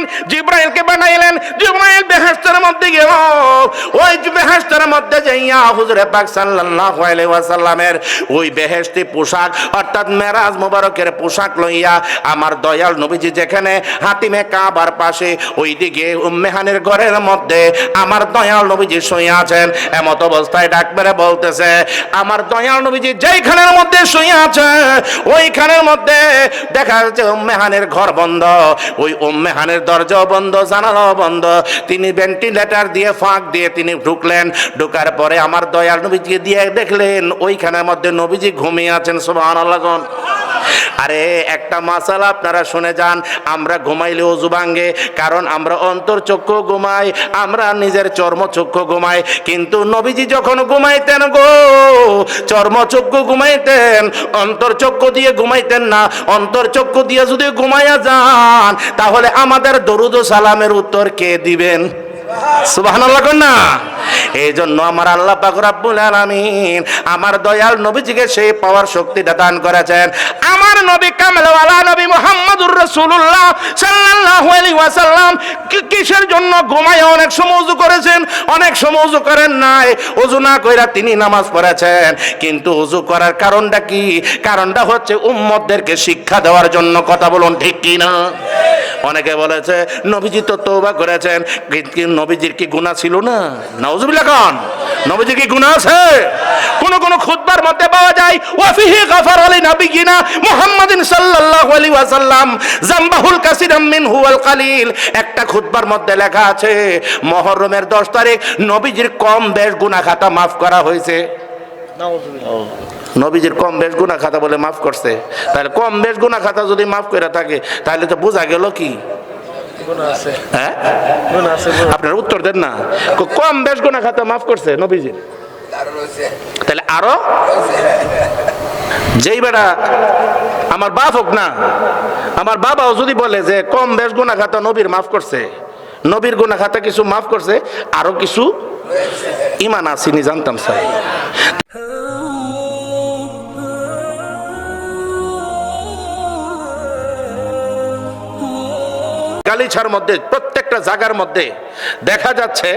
আলামিন জিব্রাইলকে বানাইলেন, জিব্রাইল বেহেশতের মধ্যে গেল। ওই বেহেশতের মধ্যে যাইয়া হুজুরে পাক সাল্লাল্লাহু আলাইহি ওয়াসাল্লামের ওই বেহেশতি পোশাক, অর্থাৎ মেরাজ মোবারকের পোশাক লইয়া আমার দয়াল নবীজি যেখানে হাতিমে কাবার পাশে, ওইদিকে উম্মেহানের ঘরের মধ্যে আমার দয়াল নবীজি শুয়ে আছেন। এমত অবস্থায় ডাক মেরে বলতেছে, আমার দয়াল নবীজি যেইখানের মধ্যে শুয়ে আছে, ওইখানের মধ্যে দেখা যাচ্ছে উম্মেহানের ঘর বন্ধ। ওই উম্মেহানের দরজাও বন্ধ, জানালাও বন্ধ। তিনি ভেন্টিলেটার দিয়ে ফাঁক দিয়ে তিনি ঢুকলেন। ঢুকার পরে আমার দয়াল নবীজি দিয়ে দেখলেন, ওইখানের মধ্যে নবীজি ঘুমিয়ে আছেন, সুবহানাল্লাহ কোন আরে, একটা মাসালা আপনারা শুনে যান, আমরা ঘুমাইলে অজু ভাঙ্গে কারণ আমরা অন্তর্চক্ষু ঘুমাই, আমরা নিজের চর্মচক্ষু ঘুমাই। কিন্তু নবীজি যখন ঘুমাইতেন গো চর্মচক্ষু ঘুমাইতেন অন্তর্চক্ষু দিয়ে ঘুমাইতেন না অন্তর্চক্ষু দিয়ে যদি ঘুমাইয়া যান, তাহলে আমাদের দরুদ ও সালামের উত্তর কে দিবেন? সুবাহ না। এই জন্য আমার আল্লাহ পাক রাব্বুল আলামিন আমার দয়াল নবীজিকে সেই পাওয়ার শক্তিটা দান করেছেন। আমার নবী কামলওয়ালা নবী মুহাম্মদুর রাসূলুল্লাহ সাল্লাল্লাহু আলাইহি ওয়াসাল্লাম কিসের জন্য ঘুমায়? অনেক সময় ওযু করেছেন, অনেক সময় ওযু করেন নাই। ওযু না কইরা তিনি নামাজ পড়েছেন। কিন্তু ওযু করার কারণটা কি? কারণটা হচ্ছে উম্মতদেরকে শিক্ষা দেওয়ার জন্য কথা বলুন ঠিক কি না অনেকে বলেছে, নবীজি তো তৌবা করেছেন, কিন্তু নবীজির কি গুনাহ ছিল না? নাউজুবিল্লাহ খান। নবীজির কি গুনাহ আছে? কোন কোন খুতবার মধ্যে পাওয়া যায় ওয়াফিহি গাফার আলী নবিয়িনা মুহাম্মাদিন সাল্লাল্লাহু আলাইহি ওয়াসাল্লাম জামবাহুল কাসিরাম মিনহু ওয়াল কালিল। একটা খুতবার মধ্যে লেখা আছে মুহররমের 10 তারিখ নবীজির কম বেশ গুনাহ খাতা মাফ করা হয়েছে। নবীজির কম বেশ গুণা খাতা বলে মাফ করছে। তাহলে কম বেশ গুণা খাতা যদি মাফ করে থাকে তাহলে তো বোঝা গেল কি? হ্যাঁ? আপনার উত্তর দেন না। কম বেশ গুণা খাতা মাফ করছে নবীজির তাহলে আরও? যেই বেড়া আমার বাপ হোক না আমার বাবাও যদি বলে যে কম বেশ গুণা খাতা নবীর মাফ করছে নবীর গুণা খাতা কিছু মাফ করছে আরও কিছু ইমান আসিনি জানতাম স্যার। গালিছার মধ্যে প্রত্যেকটা জায়গার মধ্যে দেখা যাচ্ছে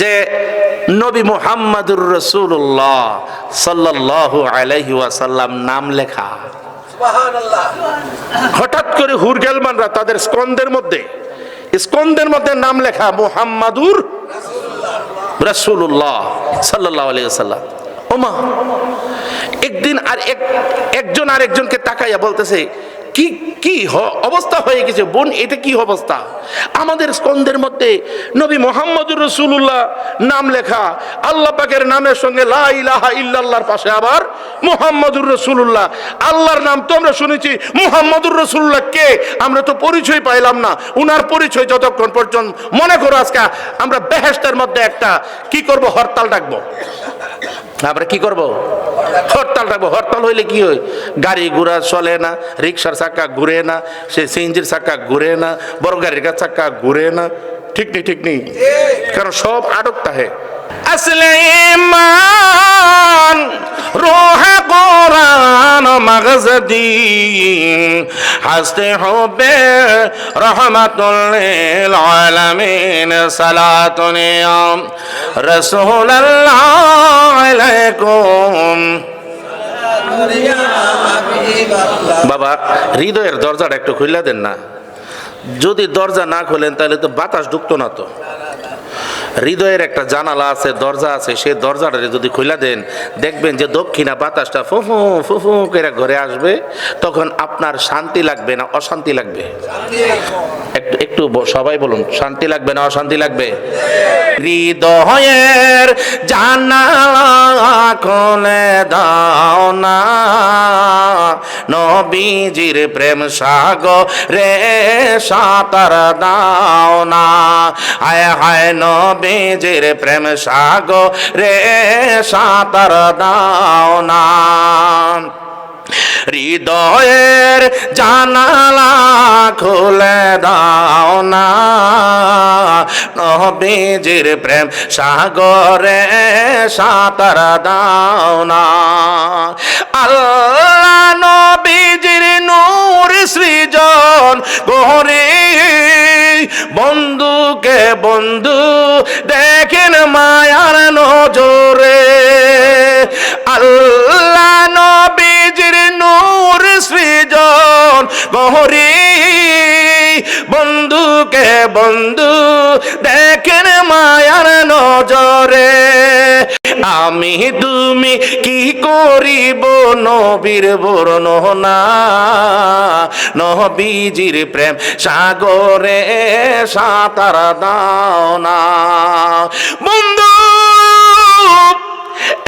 যে নবী মুহাম্মাদুর রসুল্লাহ সাল্লাল্লাহু আলাইহি ওয়াসাল্লাম নাম লেখা। হঠাৎ করে হুরগেলমানরা তাদের স্কন্দের মধ্যে স্কন্দের মধ্যে নাম লেখা মুহাম্মাদুর রসুল্লাহ সাল্লাহ আলাইহি ওয়াসাল্লাম। ওমা একদিন আর এক একজন আর একজনকে তাকাইয়া বলতেছে কি কি অবস্থা হয়ে গেছে বোন, এটা কি অবস্থা? আমাদের স্কন্দের মধ্যে নবী মোহাম্মদুর রসুল্লাহ নাম লেখা, আল্লাহ পাকের নামের সঙ্গে লা ইলাহা ইল্লাল্লাহর পাশে আবার মোহাম্মদুর রসুল্লাহ আল্লাহর নাম তো আমরা শুনেছি, মোহাম্মদুর রসুল্লাহ কে? আমরা তো পরিচয় পাইলাম না। উনার পরিচয় যতক্ষণ পর্যন্ত, মনে করো আজকে আমরা বেহেস্তের মধ্যে একটা, কি করব, হরতাল ডাকবো? আমরা কি করব? হরতাল রাখব। হরতাল হইলে কি হয়? গাড়ি ঘোড়া চলে না, রিক্সার চাক্কা ঘুরে না, সে সিএনজির চাক্কা ঘুরে না, বড় গাড়ির চাক্কা ঘুরে না। ঠিক নেই ঠিক নেই। কারণ সব আটক তাহে আসলে রোহা মাগজদিন। হাসতে হবে রহমাতুল্লিল আলামিন সালাতুনিয়াম রাসূলুল্লাহ আলাইকুম। বাবা, হৃদয়ের দরজাটা একটু খুলে দেন না। যদি দরজা না খোলেন, তাহলে তো বাতাস ঢুকতো না তো। হৃদয়ের একটা জানালা আছে, দরজা আছে, সেই দরজাটা যদি খুলে দেন, দেখবেন যে দক্ষিণা বাতাসটা ফুফু ফুফু করে ঘরে আসবে, তখন আপনার শান্তি লাগবে না অশান্তি লাগবে। একটু একটু সবাই বলুন, শান্তি লাগবে না অশান্তি লাগবে? হৃদয়ের জানালা খুলে দাও না, নবীজির প্রেম সাগরে সাঁতার দাও না। হায় হায় নবীজির প্রেম সাগরে সাঁতার দাও না। হৃদয়ের জানালা খুলে দাও না। নবীজির প্রেম সাগরে সাঁতার দাও না। আল্লাহ নবীজির নূর সৃজন গরে বন্ধু দেখেন মায়ার নজরে। আল্লাহ নবীজির নূর সৃজন গহরি। বন্ধুকে বন্ধু দেখেন মায়ার নজরে। আমি তুমি কি করিব নবীর বর্ণনা নবীজির প্রেম সাগরে সাঁতার দাও না। বন্ধু,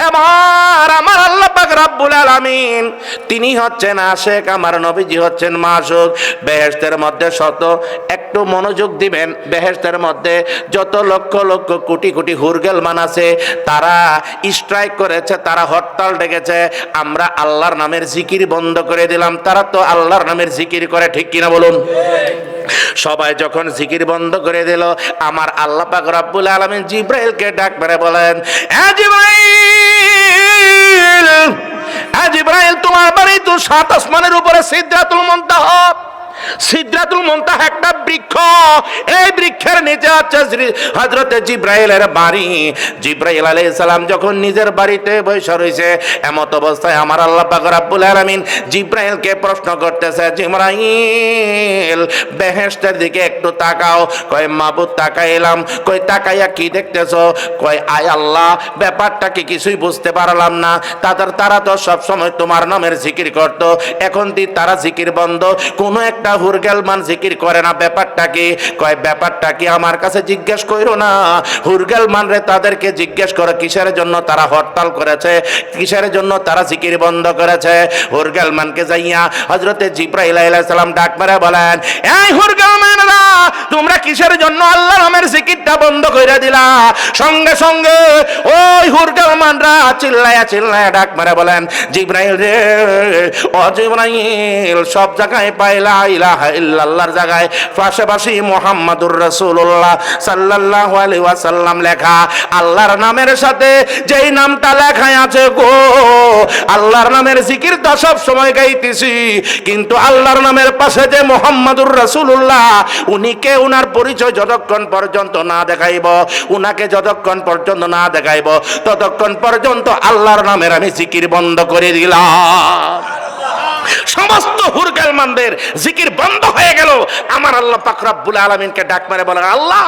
এবার আমার আল্লাহ রাব্বুল আলামিন। তিনি হচ্ছেন আশেক, আমার নবীজি হচ্ছেন মাসুক। বেহেশতের মধ্যে শত, একটু মনোযোগ দিবেন। বেহেশতের মধ্যে যত লক্ষ লক্ষ কোটি কোটি হুরগেল মান আছে, তারা স্ট্রাইক করেছে, তারা হরতাল ডেকেছে। আমরা আল্লাহর নামের জিকির বন্ধ করে দিলাম। তারা তো আল্লাহর নামের জিকির করে, ঠিক কিনা বলুন? সবাই যখন জিকির বন্ধ করে দিল, আমার আল্লাহ পাক রব্বুল আলামিন জিব্রাইলকে ডাক মেরে বলেন এ জিব্রাইল! এ জিব্রাইল তোমার বাড়ি তো সাত আসমানের উপরে সিদ্ধাতুল মুনতাহা। সিদ্ধাতুল মুনতাহা একটা বৃক্ষ। এই বৃক্ষের নিচে আছে হযরতে জিব্রাইলের বাড়ি। জিব্রাইল আলাইহিস সালাম যখন নিজের বাড়িতে বসে রয়েছে, এমত অবস্থায় আমার আল্লাহ পাক রব্বুল আলামিন জিব্রাইলকে প্রশ্ন করতেছে, জিব্রাইল, বেহেশতের দিকে একটু তাকাও। কয়, মাবুদ তাকাইলাম কই তাকাইয়া কি দেখতেছো? কয়, আয় আল্লাহ, ব্যাপারটা কি কিছুই বুঝতে পারলাম না। তাদের তারা তো সব সময় তোমার নামের জিকির করত। এখন দি তারা জিকির বন্ধ। কোনো একটা হুরগেল গেলমান জিকির করে না, ব্যাপারটা কি? কয়, ব্যাপারটা কি আমার কাছে জিজ্ঞেস করো না? হুর মান রে তাদেরকে জিজ্ঞেস করো, কিসের জন্য তারা হরতাল করেছে? কিসের জন্য তারা জিকির বন্ধ করেছে? হুর মানকে যাইয়া হজরতে আলাইহিস সালাম ডাক মেরে বলেন, এই হুর মানরা তোমরা কিসের জন্য আল্লাহ নামের জিকিরটা বন্ধ কইরা দিলা? সঙ্গে সঙ্গে ওই হুরগেল মানরা চিল্লায়া চিল্লায়া ডাক মেরে বলেন, জিব্রাইল রে, ও জিব্রাইল, সব জায়গায় পাইলা ইলাহা ইল্লাল্লাহর জায়গায়। পাশাপাশি মুহাম্মাদুর রাসূলুল্লাহ সাল্লাল্লাহু আলাইহি ওয়াসাল্লাম লেখা, আল্লাহর নামের সাথে যেই নামটা লেখায় আছে গো, আল্লাহর নামের জিকির তো সব সময় গাইতেছি, কিন্তু আল্লাহর নামের পাশে যে মোহাম্মদুর রাসূলুল্লাহ উনিকে উনার পরিচয় যতক্ষণ পর্যন্ত না দেখাইব, উনাকে যতক্ষণ পর্যন্ত না দেখাইব, ততক্ষণ পর্যন্ত আল্লাহর নামের আমি জিকির বন্ধ করে দিলাম। সমস্ত হুরগালমানদের জিকির বন্ধ হয়ে গেল। আমার আল্লাহ পাক রব্বুল আলামিনকে ডাক মেরে বলেন, আল্লাহ,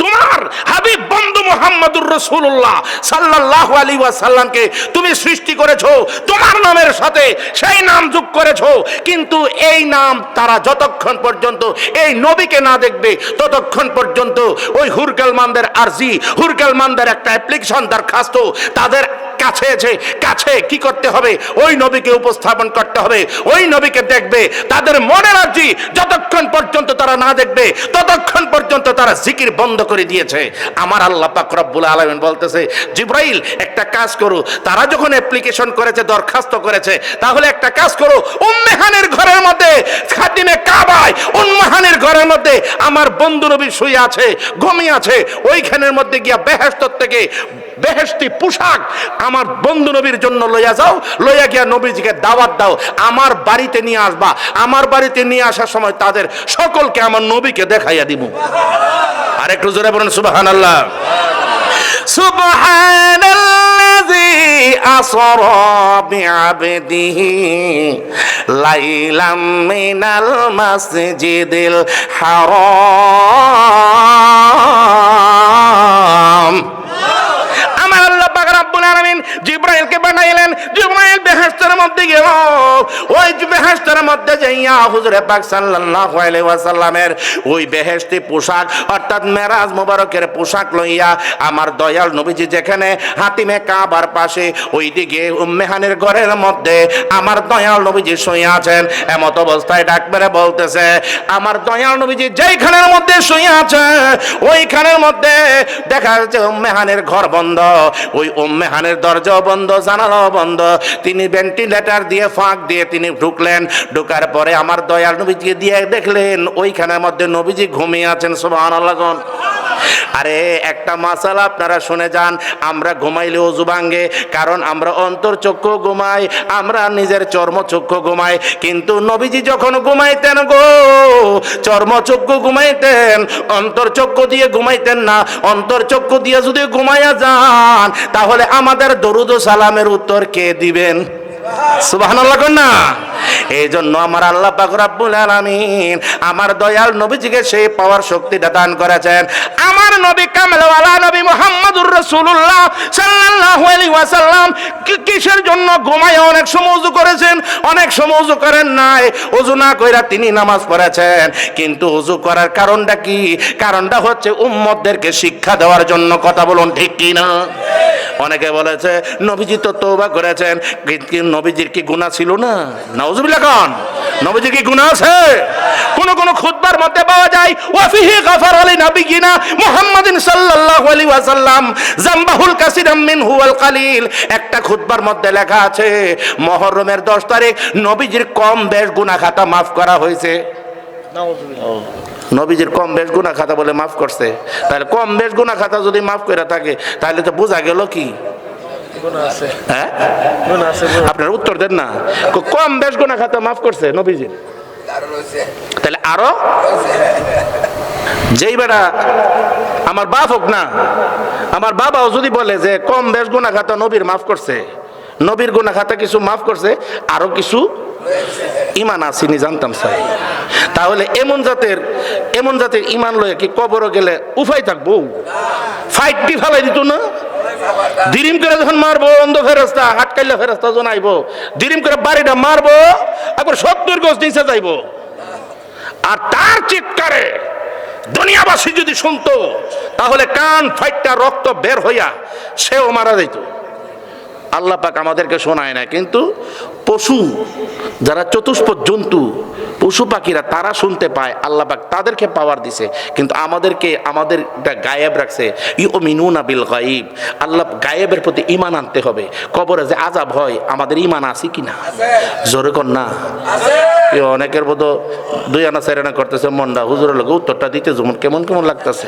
তোমার হাবিব বন্ধু মুহাম্মদুর রাসূলুল্লাহ সাল্লাল্লাহু আলাইহি ওয়াসাল্লামকে তুমি সৃষ্টি করেছ, তোমার নামের সাথে সেই নাম যোগ করেছ, কিন্তু এই নাম তারা যতক্ষণ পর্যন্ত, এই নবীকে না দেখবে, ততক্ষণ পর্যন্ত ওই হুরগালমানদের আরজি, হুরগালমানদের একটা অ্যাপ্লিকেশন দরখাস্ত তাদের কাছে আছে। কাছে কি করতে হবে? ওই নবীকে উপস্থাপন করতে হবে। ওই নবীকে দেখবে, তাদের মনে রাজি যতক্ষণ পর্যন্ত তারা না দেখবে, ততক্ষণ পর্যন্ত তারা জিকির বন্ধ করে দিয়েছে। আমার আল্লাহ পাক রব্বুল আলামিন বলতেছে, জিব্রাইল, একটা কাজ করো। তারা যখন অ্যাপ্লিকেশন করেছে, দরখাস্ত করেছে, তাহলে একটা কাজ করো, উম্মেহানের ঘরের মধ্যে, খাদিমে কাবায়, উম্মেহানের ঘরের মধ্যে আমার বন্ধু নবী শুয়ে আছে, ঘুমিয়ে আছে, ওইখানের মধ্যে গিয়া বেহেশত থেকে বেহেশতি পোশাক আমার বন্ধু নবীর জন্য লইয়া যাও, লইয়া গিয়া নবীজিকে দাওয়াত দাও, আমার বাড়িতে নিয়ে আসবা। আমার বাড়িতে নিয়ে আসার সময় তাদের সকলকে আমার নবীকে দেখাইয়া দিব। আর একটু জোরে বলুন সুবাহান আল্লাহ বিআবদিহি লাইলাম মিনাল মাসজিদিল হারাম। মধ্যে যাইয়া হুজুরে পাক সাল্লাল্লাহু আলাইহি ওয়াসাল্লামের ওই বেহেশতি পোশাক, অর্থাৎ মেরাজ মোবারকের পোশাক লইয়া আমার দয়াল নবীজি যেখানে হাতিমে কাবার পাশে, ওইদিকে উম্মেহানের ঘরের মধ্যে আমার দয়াল নবীজি শুয়ে আছেন। এমত অবস্থায় ডাক মেরে বলতেছে, আমার দয়াল নবীজি যেইখানের মধ্যে শুয়ে আছে, ওইখানের মধ্যে দেখা যাচ্ছে উম্মেহানের ঘর বন্ধ। ওই উম্মেহানের দরজাও বন্ধ, জানালাও বন্ধ। তিনি ভেন্টিলেটার দিয়ে ফাঁক দিয়ে তিনি ঢুকলেন। ঢুকার পরে আমার দয়াল নবীজিকে দিয়ে দেখলেন, ওইখানের মধ্যে নবীজি ঘুমিয়ে আছেন, সুবহানাল্লাহ আরে, একটা মাসালা আপনারা শুনে যান, আমরা ঘুমাইলে অজু ভাঙ্গে কারণ আমরা অন্তর্চক্ষু ঘুমাই, আমরা নিজের চর্মচক্ষু ঘুমাই, কিন্তু নবীজি যখন ঘুমাইতেন গো চর্মচক্ষু ঘুমাইতেন অন্তর্চক্ষু দিয়ে ঘুমাইতেন না অন্তর্চক্ষু দিয়ে যদি ঘুমাইয়া যান, তাহলে আমাদের দরুদ সালামের উত্তর কে দিবেন? কর না? এই জন্য আমার আল্লাহ পাক রব্বুল আলামিন আমার দয়াল নবীজিকে সেই পাওয়ার শক্তিটা দান করেছেন। আমার নবী কামলওয়ালা নবী মুহাম্মদুর রাসূলুল্লাহ সাল্লাল্লাহু আলাইহি ওয়াসাল্লাম কিসের জন্য ঘুমায়? অনেক সময় করেছেন, অনেক সময় করেন নাই। ওযু না কইরা তিনি নামাজ পড়েছেন। কিন্তু ওযু করার কারণটা কি? কারণটা হচ্ছে উম্মতদেরকে শিক্ষা দেওয়ার জন্য কথা বলুন ঠিক কি না অনেকে বলেছে, নবীজি তো তৌবা করেছেন নবীজির কি গুনাহ ছিল না? নাউজুবিল্লাহ। কোন নবীজির কি গুনাহ আছে? কোন কোন খুতবার মধ্যে পাওয়া যায়, ওয়াফিহি গাফার আলী নবিয়িনা মুহাম্মাদিন সাল্লাল্লাহু আলাইহি ওয়াসাল্লাম, জামবাহুল কাসিরাম মিনহু ওয়াল কালিল। একটা খুতবার মধ্যে লেখা আছে মুহররমের 10 তারিখ নবীজির কম বেশ গুনাহ খাতা maaf করা হয়েছে। নবীজির কম বেশ গুণা খাতা বলে মাফ করছে। তাহলে কম বেশ গুণা খাতা যদি মাফ করে থাকে, তাহলে তো বোঝা গেল কি? হ্যাঁ? আপনার উত্তর দেন না। কম বেশ গোনা খাতা মাফ করছে নবীজি। তাহলে আরও? যেই বেড়া আমার বাপ হোক না আমার বাবাও যদি বলে যে কম বেশ গুণা খাতা নবীর মাফ করছে নবীর গুণা খাতা কিছু মাফ করছে আরও কিছু ইমান আসিনি জানতাম, স্যার। তাহলে এমন জাতের এমন জাতের ইমান লয়ে কি কবর গেলে উফাই থাকব? ফাইটটি ফেলাই দিত না? দিরিম করে যখন মারবো অন্ধ ফেরস্তা হাটকাইলা ফেরস্তা যখন দিরিম করে বাড়িটা মারবো, একবার সত্তর গজ নিচে যাইবো। আর তার চিৎকারে দুনিয়াবাসী যদি শুনতো, তাহলে কান ফাইটটা রক্ত বের হইয়া সেও মারা যাইত। আল্লাহ পাক আমাদেরকে শোনায় না, কিন্তু পশু, যারা চতুষ্প জন্তু, পশু পাখিরা তারা শুনতে পায় আল্লাহ পাক তাদেরকে পাওয়ার দিছে। কিন্তু আমাদেরকে আমাদের গায়েব রাখছে। ইউ মিনুনা বিল গাইব আল্লাহ গায়েবের প্রতি ইমান আনতে হবে। কবরে যে আজাব হয়, আমাদের ইমান আছে কি না জোরে কর না? অনেকের বোধ দুই আনা, চার আনা করতেছে মন্ডা হুজুরের লোক উত্তরটা দিতে যেমন কেমন কেমন লাগতেছে।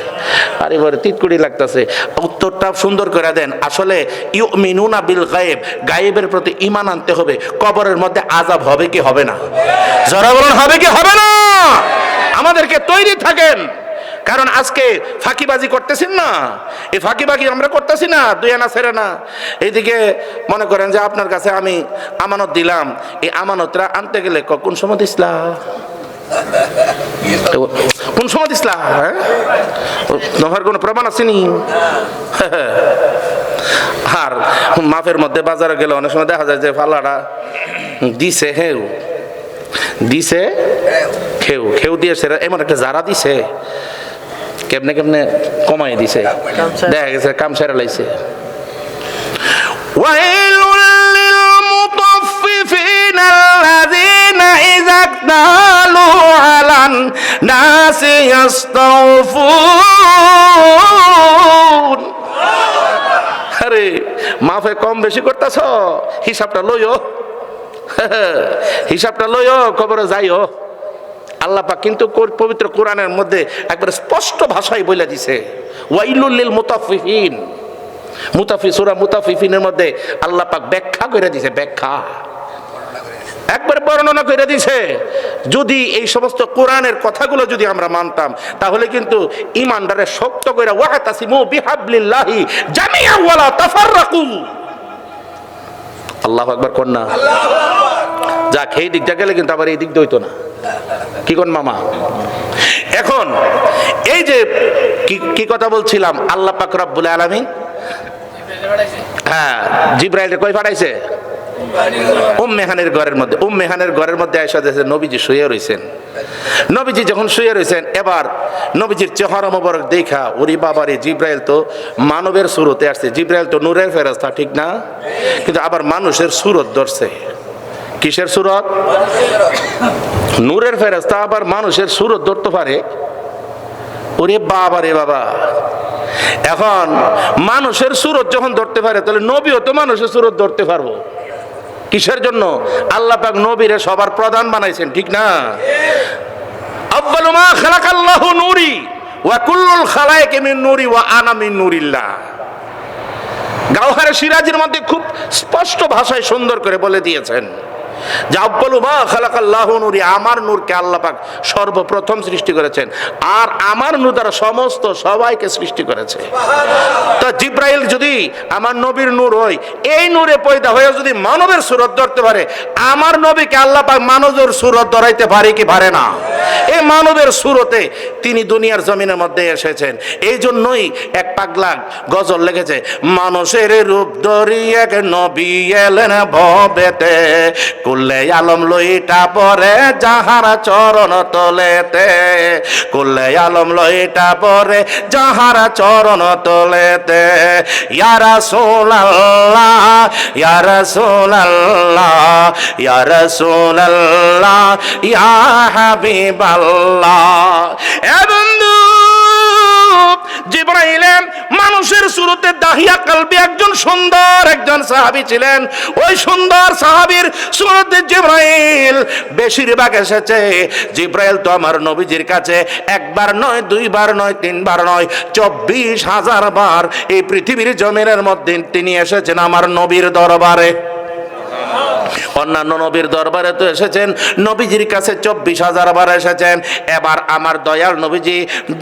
আর এবারে তিতকুড়ি লাগতেছে। উত্তরটা সুন্দর করে দেন। আসলে ইউ মিনুনা বিল গায়েব, গায়েবের প্রতি ইমান আনতে হবে। কবরের মধ্যে আজাব হবে কি হবে না? জরা বলুন, হবে কি হবে না? আমাদেরকে তৈরি থাকেন। কারণ আজকে ফাঁকিবাজি করতেছেন না। এই ফাঁকিবাজি আমরা করতেছি না, দুই আনা ছেড়ে না। এইদিকে মনে করেন যে আপনার কাছে আমি আমানত দিলাম। এই আমানতরা আনতে গেলে কোন সময় দিসলা কোন সময় দিসলা হ্যাঁ? তোমার কোনো প্রমাণ আসেনি আর মাফের মধ্যে বাজারে গেলে অনেক সময় দেখা যায় যে ফালাটা দিছে হেউ দিছে খেউ খেউ দিয়ে সেটা এমন একটা জারা দিছে কেমনে কেমনে কমাই দিছে দেখা গেছে কাম সেরা লাইছে ويل للمطففين الذين إذا اكتالوا على الناس يستوفون আরে মাফে কম বেশি করতেছ? হিসাবটা লইও। হিসাবটা লইও খবরে যাইও। আল্লাপা কিন্তু পবিত্র কোরআনের মধ্যে একবার স্পষ্ট ভাষায় বলে দিছে। ওয়াইলুল লিল মুতাফিফিন। মুতাফি সুরা মুতাফিফিনের মধ্যে আল্লাপাক ব্যাখ্যা করে দিছে, ব্যাখ্যা। একবার বর্ণনা করে দিছে, যদি এই সমস্ত কোরআনের কথাগুলো যদি আমরা মানতাম, তাহলে কিন্তু ইমানদারে শক্ত করে ওয়াহতাসিমু বিহাবলিল্লাহি জামিআ ওয়ালা তাফাররাকু। আল্লাহ আকবার কোন না? যা খেয়ে দিকটা গেলে কিন্তু আবার এই দিক দিয়ে হইতো না। কি কোন মামা? এখন, এই যে কি কথা বলছিলাম, আল্লাহ পাক রব্বুল আলামিন? হ্যাঁ জিব্রাইল কই পাঠাইছে? উম মেহানের ঘরের মধ্যে উম মেহানের ঘরের মধ্যে আয়সা দেখছে নবীজি শুয়ে রয়েছেন নবীজি যখন শুয়ে রয়েছেন এবার নবীজির চেহারা মোবারক দেখা, ওরি বাবারে, জিব্রাইল তো মানবের সুরতে আসছে। জিব্রাইল তো নূরের ফেরস্তা ঠিক না? কিন্তু আবার মানুষের সুরত ধরছে। কিসের সুরত? নূরের ফেরস্তা আবার মানুষের সুরত ধরতে পারে। ওরে বাবা রে বাবা। এখন মানুষের সুরত যখন ধরতে পারে, তাহলে নবীও তো মানুষের সুরত ধরতে পারব। কিসের জন্য? আল্লাহ পাক নবীরে সবার প্রধান বানাইছেন, ঠিক না? আব্বালুমা খালাকাল্লাহু নূরি ওয়া কুল্লুল খালায়েক মিন নূরি ওয়া আনা মিন নূরিল্লাহ। গাওহারে সিরাজের মধ্যে খুব স্পষ্ট ভাষায় সুন্দর করে বলে দিয়েছেন। আমার নূরকে আল্লাহ পাক সর্বপ্রথম সৃষ্টি করেছেন। আর আমার নূর দ্বারা সমস্ত সবাইকে সৃষ্টি করেছে। তা জিব্রাইল যদি আমার নবীর নূর হয়, এই নূরে পয়দা হয়ে যদি মানবের সুরত ধরতে পারে, আমার নবীকে আল্লাহ পাক মানবের সুরত ধরাইতে পারে কি পারে না? এই মানবের সুরতে তিনি দুনিয়ার জমিনের মধ্যে এসেছেন। এই জন্যই এক পাগলা গজল লেগেছে মানুষের রূপ ধরি এক নবী এলেন ভবেতে কুল্লে আলম লইটা পরে যাহার চরণ তলেতে। কুল্লে আলম লইটা পরে যাহার চরণ তলেতে। ইয়ারা সোনাল্লাহ ইয়ারা সোনাল্লাহ ইয়ারা সোনাল্লাহ ইয়া হাবিবাল্লাহ। এ বন্ধু জিব্রাইলে মানুষের শুরুতে দাহিয়া কালবি একজন সুন্দর একজন সাহাবী ছিলেন। ওই সুন্দর সাহাবীর শুরুতে জিব্রাইল বেশিরভাগ এসেছে। জিব্রাইল তো আমার নবীজির কাছে একবার নয়, দুইবার নয়, তিনবার নয়, চব্বিশ হাজার বার এই পৃথিবীর জমিনের মধ্যে তিনি এসেছেন আমার নবীর দরবারে। অন্যান্য নবীর দরবারে তো এসেছেন, নবীজির কাছে চব্বিশ হাজার বার এসেছেন। এবার আমার দয়াল নবীজি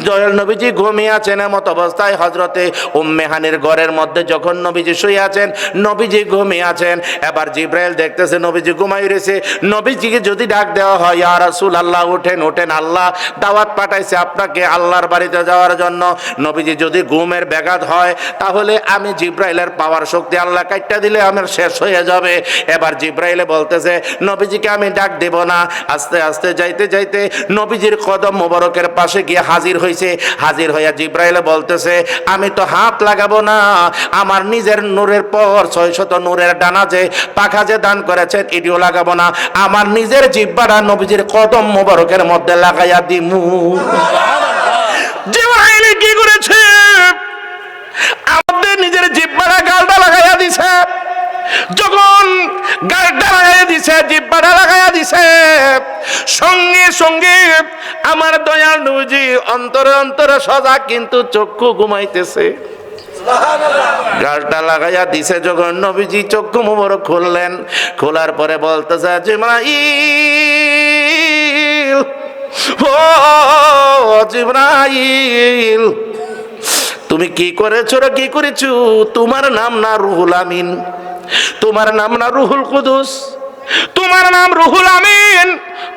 দয়াল নবীজি ঘুমিয়ে আছেন এমত অবস্থায় হজরতে উম্মেহানির ঘরের মধ্যে যখন নবীজি শুয়ে আছেন, নবীজি ঘুমিয়ে আছেন। এবার জিব্রাইল দেখতেছে, নবীজি ঘুমাই রয়েছে। নবীজিকে যদি ডাক দেওয়া হয় আর রাসূল আল্লাহ উঠেন ওঠেন আল্লাহ, দাওয়াত পাঠাইছে আপনাকে আল্লাহর বাড়িতে যাওয়ার জন্য। নবীজি যদি ঘুমের ব্যাঘাত হয়, তাহলে আমি জিব্রাইলের পাওয়ার শক্তি আল্লাহ কাটটা দিলে আমার শেষ হয়ে যাবে। এবার জিব্রাইলে বলতেছে, নবীজিকে আমি ডাক দেব না। আস্তে আস্তে, যাইতে যাইতে নবীজির কদম মোবারকের পাশে গিয়ে হাজির হয়েছে হাজির হইয়া জিব্রাইলে বলতেছে, আমি তো হাত লাগাবো না। আমার নিজের নূরের পর ছয় শত নূরের ডানা যে পাখা যে দান করেছেন, এটিও লাগাবো না। আমার নিজের জিব্বাটা নবীজির কদম মোবারকের মধ্যে লাগাইয়া দিমু। জিব্রাইলে কি করেছে? আমাদের নিজের জিব্বাটা গালটা লাগাইয়া দিছে। যখন গালটা লাগাইয়া দিছে, জিব্বাটা লাগাইয়া দিছে। সঙ্গে সঙ্গে আমার দয়াল নবীজি অন্তরে অন্তরে সজা কিন্তু চক্ষু ঘুমাইতেছে। গালটা লাগাইয়া দিছে যখন নবীজি চক্ষু মোবারক খুললেন। খোলার পরে বলতেছে, জিব্রাইল, ও জিব্রাইল, তুমি কি করেছ রে, কি করেছ? তোমার নাম না রুহুল আমিন। তোমার নাম না রুহুল কুদুস? তোমার নাম রুহুল আমিন।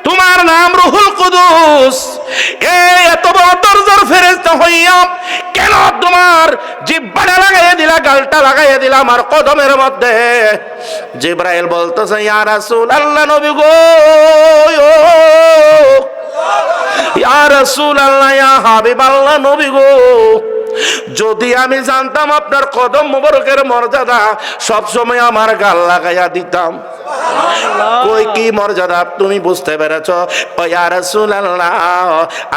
তোমার নাম রুহুল কুদুস। এত বড় দরজার ফেরেস্তা হইয়া কেন তোমার জিব্বাটা লাগাইয়া দিলা, গালটা লাগাইয়া দিলা আমার কদমের মধ্যে? জিব্রাইল বলতেছে, ইয়া রাসূল আল্লাহ নবী গো ইয়া রাসূল আল্লাহ ইয়া হাবিব আল্লাহ নবী গো যদি আমি জানতাম আপনার কদম মোবারকের মর্যাদা সবসময় আমার গাল লাগাইয়া দিতাম। কই কি মর্যাদা, তুমি বুঝতে পেরেছ?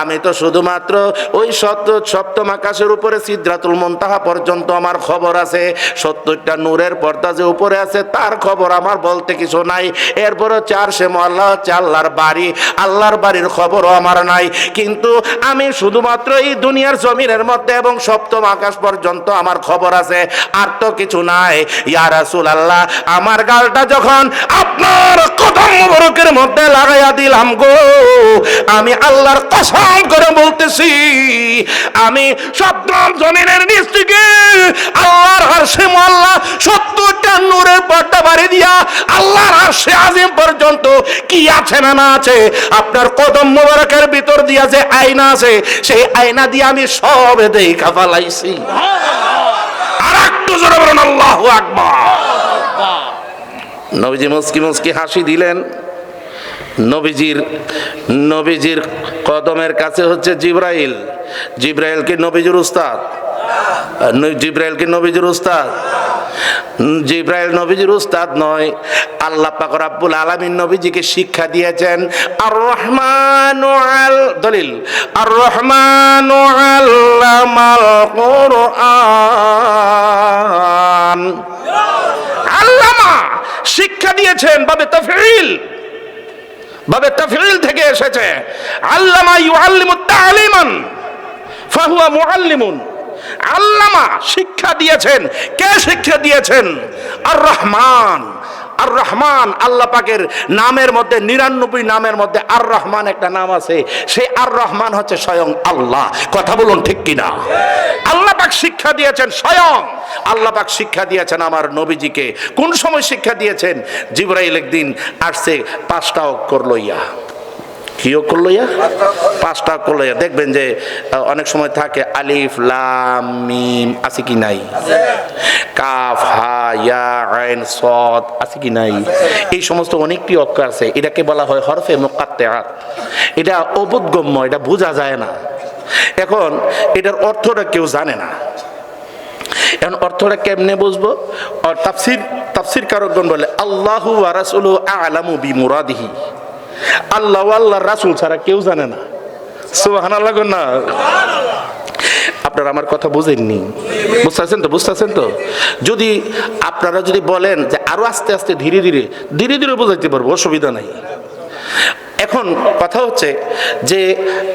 আমি তো শুধুমাত্র ওই সত্য সপ্তম আকাশের উপরে সিদ্রাতুল মুনতাহা পর্যন্ত আমার খবর আছে। সত্তরটা নূরের পর্দা যে উপরে আছে, তার খবর আমার বলতে কিছু নাই। এরপরে চার সে মহল্লা হচ্ছে আল্লাহর বাড়ি। আল্লাহর বাড়ির খবরও আমার নাই। কিন্তু আমি শুধুমাত্র এই দুনিয়ার জমিনের মধ্যে এবং সপ্তম আকাশ পর্যন্ত আমার খবর আছে। আর তো কিছু নাই। ইয়া রাসূল আল্লাহ আমার গালটা যখন আপনার কদম মোবারকের মধ্যে লাগাইয়া দিলাম গো। আমি আল্লাহর কসম করে বলতেছি আমি সপ্তম জমিনের নিচ থেকে আল্লাহর আরশে মোল্লা সত্তরটা নূরের পর্দা বাড়ি দিয়া আল্লাহর আরশে আজিম পর্যন্ত কি আছে না না আছে আপনার কদম মোবারকের ভিতর দিয়া যে আয়না আছে সেই আয়না দিয়ে আমি সব দেখা ফালাইছি। আর একটু জোরে বলুন আল্লাহু আকবার। নবীজি মুসকি মুসকি হাসি দিলেন। নবীজির নবীজির কদমের কাছে হচ্ছে জিব্রাইল। জিব্রাইল কি নবীজির উস্তাদ। জিব্রাইল কি নবীজির উস্তাদ। জিব্রাইল নবীজির উস্তাদ নয়, আল্লাহ পাক রাব্বুল আলামিন নবীজিকে শিক্ষা দিয়েছেন আর রহমান আল দলিল আর রহমান আল্লামাল আল্লামা! শিক্ষা দিয়েছেন বাবে তাফিল বাবে তাফিল থেকে এসেছে। আল্লামা ইউআল্লিমু ফাহুয়া মুআল্লিমুন। আল্লামা শিক্ষা দিয়েছেন। কে শিক্ষা দিয়েছেন? আর রহমান আর রহমান আল্লাহ পাকের নামের মধ্যে, নিরানব্বই নামের মধ্যে আর রহমান একটা নাম আছে। সেই আর রহমান হচ্ছে স্বয়ং আল্লাহ। কথা বলুন ঠিক কিনা? আল্লাহ পাক শিক্ষা দিয়েছেন স্বয়ং। আল্লাহ পাক শিক্ষা দিয়েছেন আমার নবীজিকে। কোন সময় শিক্ষা দিয়েছেন? জিবরাইল একদিন আসছে, পাঁচটা অক্ষর লইয়া। কি অক্ষর লইয়া পাঁচটা অক্ষর লইয়া দেখবেন যে অনেক সময় থাকে আলিফ, লাম, মিম, আছে কি নাই? কাফ, হা, ইয়া, আইন সদ আছে কি নাই? এই সমস্ত অনেকটি অক্ষর আছে। এটাকে বলা হয় হরফে মোকাত্তেআত। এটা অবোধগম্য, এটা বোঝা যায় না। এখন, এটার অর্থটা কেউ জানে না। এখন অর্থটা কেমনে বুঝব? তাফসির তাফসির কারকগণ বলে, আল্লাহু ওয়া রাসূলু আ'লামু বিমুরাদিহি। আল্লাহ আল্লাহ রাসূল ছাড়া কেউ জানে না। সুবহানাল্লাহ গো না। আপনারা আমার কথা বুঝেননি। বুঝতেছেন তো? বুঝতেছেন তো? যদি আপনারা যদি বলেন যে আরও আস্তে আস্তে ধীরে ধীরে ধীরে ধীরে বোঝাইতে পারব, অসুবিধা নাই। এখন কথা হচ্ছে যে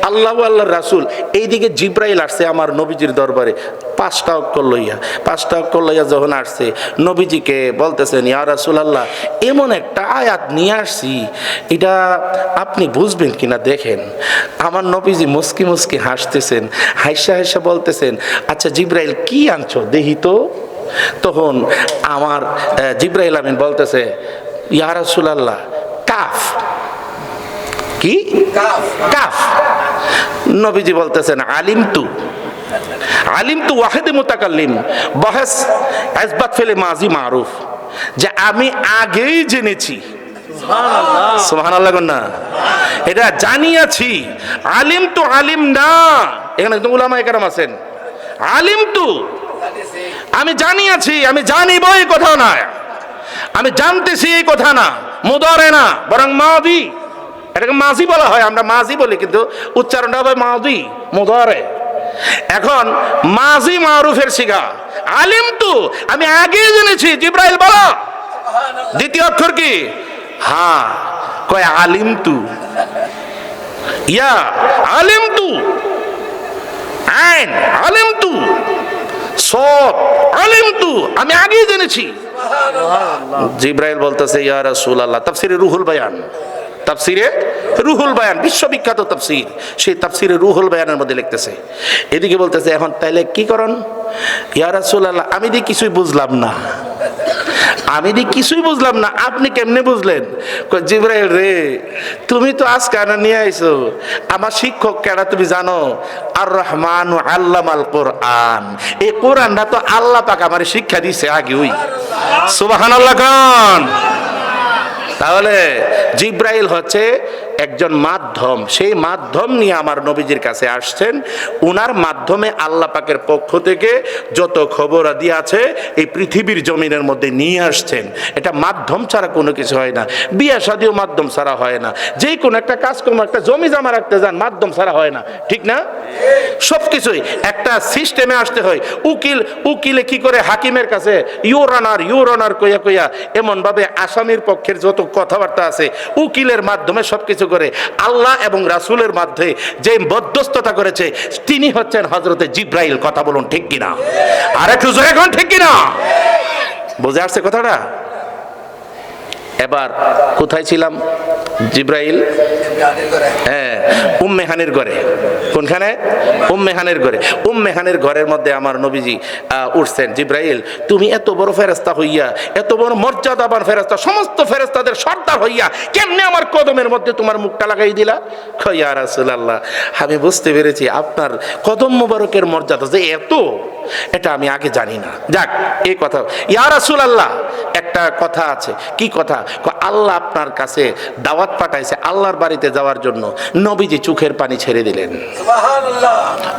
আল্লাহ আল্লাহ রাসুল এইদিকে জিব্রাইল আসছে আমার নবীজির দরবারে পাঁচটা অক্ষর লইয়া, পাঁচটা অক্ষর লইয়া যখন আসছে, নবীজিকে বলতেছেন, ইয়া রাসুল আল্লাহ এমন একটা আয়াত নিয়ে আসছি, এটা আপনি বুঝবেন কিনা দেখেন। আমার নবীজি মুস্কি মুস্কি হাসতেছেন হাইসা হাইসা বলতেছেন আচ্ছা জিব্রাইল, কি আনছো? দেখি তো। তখন আমার জিব্রাইল আমিন বলতেছে, ইয়া রাসুল আল্লাহ কাফ। কি? কাফ। নবীজি বলতেছেন আলিম তু আলিম তু ওয়াহেদে মুতাকাল্লিম। বহেস আসবাত ফেলে মাজি মারুফ। যে আমি আগেই জেনেছি। না এটা জানিয়াছি আলিম তু আলিম না। এখানে একদম উলামা একরাম আছেন। আলিম তু আমি জানিয়াছি আমি জানিব এই কথা না। আমি জানতেছি এই কথা না। মুদরে না বরং মাদি। এটাকে মাঝি বলা হয় আমরা মাঝি বলি কিন্তু উচ্চারণটা হবে মাদি মুদরে। এখন মাঝি মারুফের শিখা। আলিম তু আমি আগে জেনেছি জিব্রাইল বলো। দ্বিতীয় অক্ষর কি? হ্যাঁ কয় আলিম তু। ইয়া আলিম তু। আইন আলিম তু। সব আলিম তু। আমি আগেই জেনেছি। জিব্রাইল বলতেছে ইয়া রাসূলুল্লাহ। তাফসিরে রুহুল বায়ান। তাফসিরে রুহুল বায়ান, বিশ্ববিখ্যাত তাফসির। সেই তাফসিরে রুহুল বায়ানের মধ্যে লিখতেছে, এদিকে বলতেছে, এখন তাইলে কি করন? ইয়া রাসূলুল্লাহ, আমি দি কিছুই বুঝলাম না। আমি দি কিছুই বুঝলাম না, আপনি কেমনে বুঝলেন? জিব্রাইল রে, তুমি তো আজকে আনা নিয়ে আইছো। আমার শিক্ষক কেডা তুমি জানো? আর রহমান আল্লাম আল কোরআন। এই কোরআনটা তো আল্লাহ পাক আমার শিক্ষা দিছে আগে ওই সুবাহান আল্লাহ খান তাহলে জিব্রাইল হচ্ছে একজন মাধ্যম, সেই মাধ্যম নিয়ে আমার নবীজির কাছে আসছেন। উনার মাধ্যমে আল্লাহ পাকের পক্ষ থেকে যত খবর আদি আছে, এই পৃথিবীর জমিনের মধ্যে নিয়ে আসছেন। এটা মাধ্যম ছাড়া কোনো কিছু হয় না। বিয়া শাদিও মাধ্যম ছাড়া হয় না। যেই কোনো একটা কাজকর্ম, একটা জমি জমা রাখতে যান, মাধ্যম ছাড়া হয় না। ঠিক না? সব কিছুই একটা সিস্টেমে আসতে হয়। উকিল, উকিলে কি করে হাকিমের কাছে, ইউরানার ইউরানার কইয়া কইয়া, এমনভাবে আসামির পক্ষের যত কথাবার্তা আছে, উকিলের মাধ্যমে সব কিছু করে আল্লাহ এবং রাসুলের মধ্যে যে মধ্যস্থতা করেছে, তিনি হচ্ছেন হজরতে জিব্রাইল। কথা বলুন ঠিক কিনা? আর একটু জোরে কোন ঠিক কিনা? বুঝে আসছে কথাটা? এবার কোথায় ছিলাম? জিব্রাইল? হ্যাঁ উম্মেহানের ঘরে। কোনখানে? উম্মেহানের ঘরে। উম্মেহানের ঘরের মধ্যে আমার নবীজি উঠছেন। জিব্রাইল, তুমি এত বড় ফেরেস্তা হইয়া, এত বড় মর্যাদাবান ফেরেস্তা সমস্ত ফেরেস্তাদের সর্দার হইয়া, কেমনে আমার কদমের মধ্যে তোমার মুখটা লাগাই দিলা? কইয়া রাসূলুল্লাহ, আমি বুঝতে পেরেছি আপনার কদম মোবারকের মর্যাদা যে এত, এটা আমি আগে জানি না। যাক, এই কথা। ইয়া রাসূলুল্লাহ, একটা কথা আছে। কি কথা? আল্লাহ আপনার কাছে দাওয়াত পাঠাইছে আল্লাহর বাড়িতে যাওয়ার জন্য। নবীজি চোখের পানি ছেড়ে দিলেন।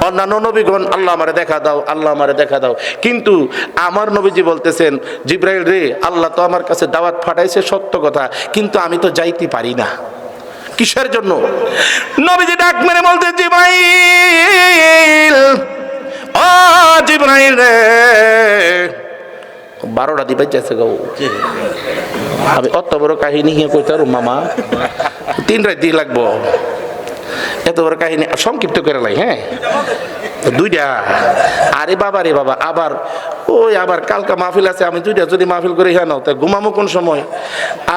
অন্যান্য নবীগণ আল্লাহ আমারে দেখা দাও আল্লাহ আমারে দেখা দাও। কিন্তু আমার নবীজি বলতেছেন জিব্রাইল রে আল্লাহ তো আমার কাছে দাওয়াত ফাটাইছে সত্য কথা। কিন্তু আমি তো যাইতে পারি না। কিসের জন্য? নবীজি ডাক মেরে বলতে জিব্রাইল ও জিব্রাইল রে! বারোটা দিবে যাচ্ছে গো। আমি অত বড় কাহিনী হিয়ে কইতে পারো মামা। তিন রাত দিয়ে লাগবো। এত বড় কাহিনী, সংক্ষিপ্ত করে লাই হ্যাঁ? দুইটা। আরে বাবা রে বাবা, আবার, ওই আবার কালকা মাহফিল আছে, আমি দুইটা যদি মাহফিল করে হেন তা ঘুমামো কোন সময়?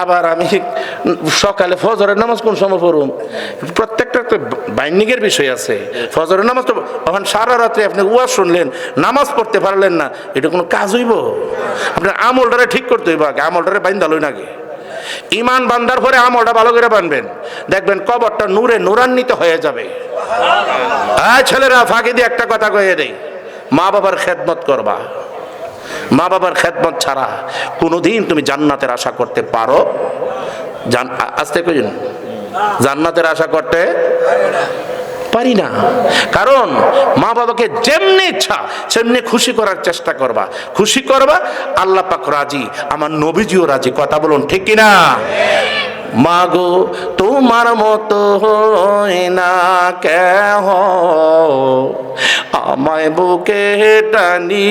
আবার আমি সকালে ফজরের নামাজ কোন সময় পড়ুম? প্রত্যেকটা তো বাইন্ডিংয়ের বিষয় আছে। ফজরের নামাজ তো, এখন সারা রাত্রে আপনি ওয়াজ শুনলেন, নামাজ পড়তে পারলেন না, এটা কোনো কাজ হইব? আপনার আমলটারে ঠিক করতে হইব আগে, আমলটারে বাইন্দালই নাকি ইমান বান্দার পরে আমলটা ভালো করে বানবেন। দেখবেন কবরটা নূরে নূরান্বিত হয়ে যাবে। হ্যাঁ ছেলেরা, ফাঁকি দিয়ে একটা কথা কয়ে দেই। মা বাবার খেদমত করবা। মা বাবার খেদমত ছাড়া কোনোদিন তুমি জান্নাতের আশা করতে পারো। আসতে কইন। জান্নাতের আশা করতে পারি না। কারণ মা বাবাকে যেমনি ইচ্ছা, সেমনি খুশি করার চেষ্টা করবা। খুশি করবা, আল্লাহ পাক রাজি। আমার নবীজিও রাজি। কথা বলুন, ঠিক কিনা মাগো, তোমার মতো হয় না কেহ। আমায় বুকে টানি।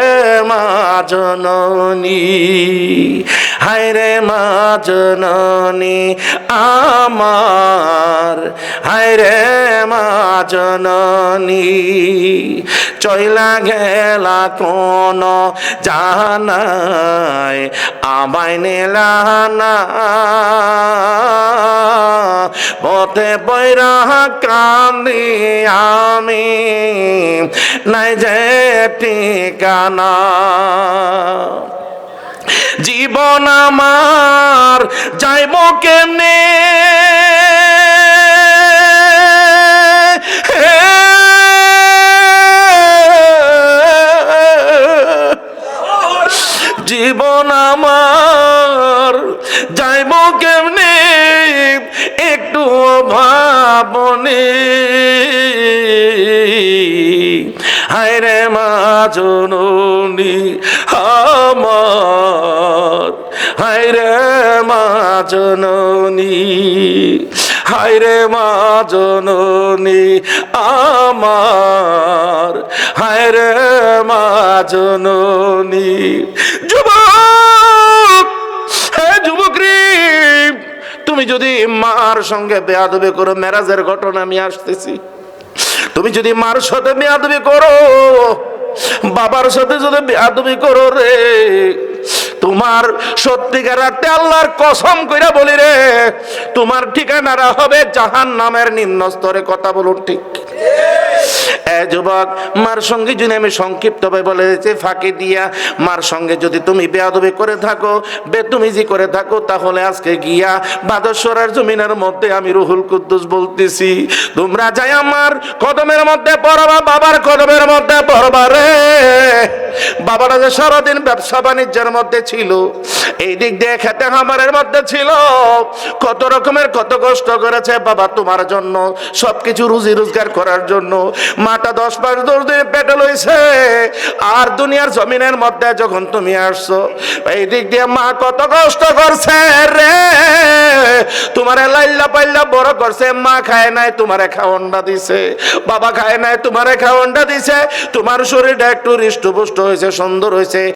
জননী হায় রে মা জননী আমার। হায় রে মা জননী, চইলা গেলা কোন জানায় আমায় নেলানা পথে বৈরা কান্দি আমি, নাই যে ঠিকানা। জীবন আমার যাইব কেমনে? জীবন আমার যাইব কেমনে? একটু ভাবনে। হায় রে মা জননী হায় রে মা জননী হায় রে মা জননী আমার হায় রে মা জননী। যুবক হ্যাঁ যুবক রে তুমি যদি মার সঙ্গে বেয়াদবে করো, মেরাজের ঘটনা আমি আসতেছি। তুমি যদি মার সাথে বেয়াদবি করো বাবার সাথে যদি বেয়াদবি করো রে, তোমার সত্যিকার তেল্লার আল্লাহর কসম কইরা বলি রে, তোমার ঠিকানারা হবে জাহান নামের নিম্ন স্তরে কথা বলুন ঠিক। যুবক, মার সঙ্গে যদি আমি সংক্ষিপ্তভাবে বলে দিচ্ছি, ফাঁকি দিয়া মার সঙ্গে যদি তুমি বেয়াদবি করে থাকো, বেতুমিজি করে থাকো, তাহলে আজকে গিয়া বাদস্বরের জমিনের মধ্যে আমি রুহুল কুদ্দুস বলতেছি, তোমরা যাই আমার কদমের মধ্যে পড়বা, বাবার কদমের মধ্যে পড়বা রে। বাবারা যে সারাদিন ব্যবসা বাণিজ্যের মধ্যে ছিল, এই দিক দিয়ে খেতে খামারের মধ্যে ছিল, কত রকমের কত কষ্ট করেছে বাবা তোমার জন্য, সবকিছু রুজি রোজগার করার জন্য। মাটা দশ পাঁচ দশ দিন পেটে লইছে। আর দুনিয়ার জমিনের মধ্যে যখন তুমি আসছো, এই দিক দিয়ে মা কত কষ্ট করছে রে। তোমারে লাইল্লা পাইল্লা বড় করছে, মা খায় নাই, তোমারে খাওয়নটা দিছে। বাবা খায় নাই, তোমারে খাওয়নটা দিছে। তোমার শরীরটা একটু হৃষ্টপুষ্ট হয়েছে, সুন্দর হয়েছে।